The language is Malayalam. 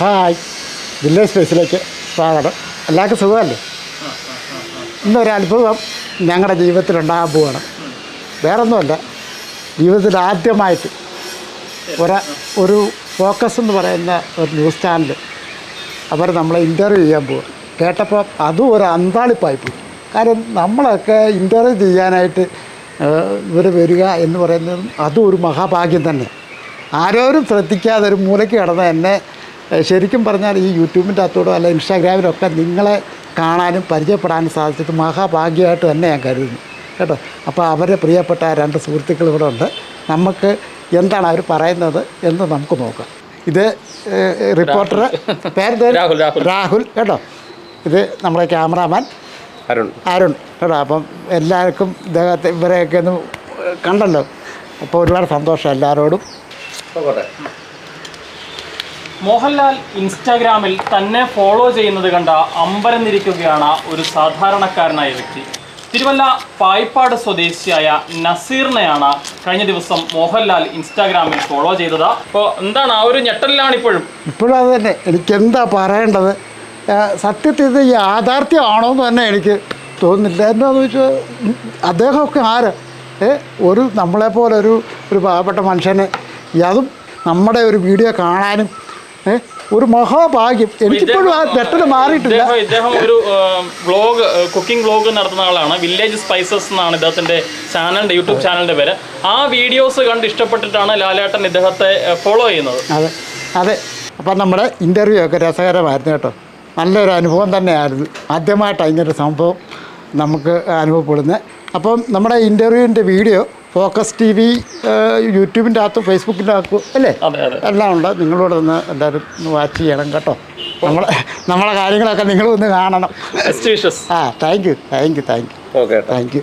ഹായ്. വില്ലേജ് സ്പേസിലേക്ക് സ്വാഗതം. എല്ലാവർക്കും സുഖമല്ലേ? ഇന്നൊരു അനുഭവം ഞങ്ങളുടെ ജീവിതത്തിൽ ഉണ്ടാകാൻ പോവാണ്. വേറൊന്നുമല്ല ജീവിതത്തിൽ ആദ്യമായിട്ട് ഒരു ഒരു ഫോക്കസ് എന്ന് പറയുന്ന ഒരു ന്യൂസ് ചാനൽ അവർ നമ്മളെ ഇന്റർവ്യൂ ചെയ്യാൻ പോവുക കേട്ടപ്പോൾ അതും ഒരു അന്താളിപ്പായി പോയി. കാരണം നമ്മളൊക്കെ ഇന്റർവ്യൂ ചെയ്യാനായിട്ട് ഇവർ വരിക എന്ന് പറയുന്നത് അതും ഒരു മഹാഭാഗ്യം തന്നെ. ആരോരും ശ്രദ്ധിക്കാതെ ഒരു മൂലയ്ക്ക് കിടന്ന എന്നെ ശരിക്കും പറഞ്ഞാൽ ഈ യൂട്യൂബിന്റെ അകത്തോടോ അല്ല ഇൻസ്റ്റാഗ്രാമിലൊക്കെ നിങ്ങളെ കാണാനും പരിചയപ്പെടാനും സാധിച്ചത് മഹാഭാഗ്യമായിട്ട് തന്നെ ഞാൻ കരുതുന്നു. കേട്ടോ? അപ്പോൾ അവരെ പ്രിയപ്പെട്ട രണ്ട് സുഹൃത്തുക്കൾ ഇവിടെ ഉണ്ട്. നമുക്ക് എന്താണ് അവർ പറയുന്നത് എന്ന് നമുക്ക് നോക്കാം. ഇത് റിപ്പോർട്ടർ പേര് രാഹുൽ, രാഹുൽ. രാഹുൽ. കേട്ടോ? ഇത് നമ്മുടെ ക്യാമറാമാൻ അരുൺ. അരുൺ കേട്ടോ? അപ്പം എല്ലാവർക്കും ഇദ്ദേഹത്തെ ഇവരെയൊക്കെ ഒന്ന് കണ്ടല്ലോ. അപ്പോൾ ഒരുപാട് സന്തോഷം എല്ലാവരോടും. മോഹൻലാൽ ഇൻസ്റ്റാഗ്രാമിൽ തന്നെ ഫോളോ ചെയ്യുന്നത് കണ്ട അമ്പരന്നിരിക്കുകയാണ് ഒരു സാധാരണക്കാരനായ വ്യക്തി. തിരുവല്ല പായിപ്പാട് സ്വദേശിയായ നസീറിനെയാണ് കഴിഞ്ഞ ദിവസം മോഹൻലാൽ ഇൻസ്റ്റാഗ്രാമിൽ ഫോളോ ചെയ്തത്. അപ്പോൾ എന്താണ് ആ ഒരു ഞെട്ടലിലാണ് ഇപ്പോഴും? ഇപ്പോഴും അത് തന്നെ. എനിക്കെന്താ പറയേണ്ടത്? സത്യത്തിൽ ഇത് യാഥാർത്ഥ്യമാണോ എന്ന് തന്നെ എനിക്ക് തോന്നുന്നില്ല. എന്താണെന്ന് ഉം, അദ്ദേഹമൊക്കെ ആര്? ഒരു നമ്മളെപ്പോലെ ഒരു പാവപ്പെട്ട മനുഷ്യനെ അതും നമ്മുടെ ഒരു വീഡിയോ കാണാനും ഒരു മഹാഭാഗ്യം. എനിക്കിപ്പോഴും ആ പെട്ടെന്ന് മാറിയിട്ടില്ല. ഇദ്ദേഹം ഒരു വ്ലോഗ് കുക്കിംഗ് വ്ലോഗ് നടത്തുന്ന ആളാണ്. വില്ലേജ് സ്പൈസസ് എന്നാണ് ഇദ്ദേഹത്തിന്റെ ചാനലിന്റെ യൂട്യൂബ് ചാനലിന്റെ പേര്. ആ വീഡിയോസ് കണ്ട് ഇഷ്ടപ്പെട്ടിട്ടാണ് ലാലേട്ടൻ ഇദ്ദേഹത്തെ ഫോളോ ചെയ്യുന്നത്. അതെ. അതെ. അപ്പം നമ്മുടെ ഇന്റർവ്യൂ ഒക്കെ രസകരമായിരുന്നു കേട്ടോ. നല്ലൊരു അനുഭവം തന്നെയായിരുന്നു. ആദ്യമായിട്ടാണ് ഇങ്ങനൊരു സംഭവം നമുക്ക് അനുഭവപ്പെടുന്നത്. അപ്പം നമ്മുടെ ഇന്റർവ്യൂവിന്റെ വീഡിയോ ഫോക്കസ് ടി വി യൂട്യൂബിന്റെ അകത്തും ഫേസ്ബുക്കിന്റെ അകത്തും അല്ലേ? അതെ അതെ. എല്ലാം ഉണ്ട്. നിങ്ങളോട് ഒന്ന് എല്ലാവരും ഒന്ന് വാച്ച് ചെയ്യണം കേട്ടോ. നമ്മളെ നമ്മളെ കാര്യങ്ങളൊക്കെ നിങ്ങൾ ഒന്ന് കാണണം. ആ thank you thank you thank you okay thank you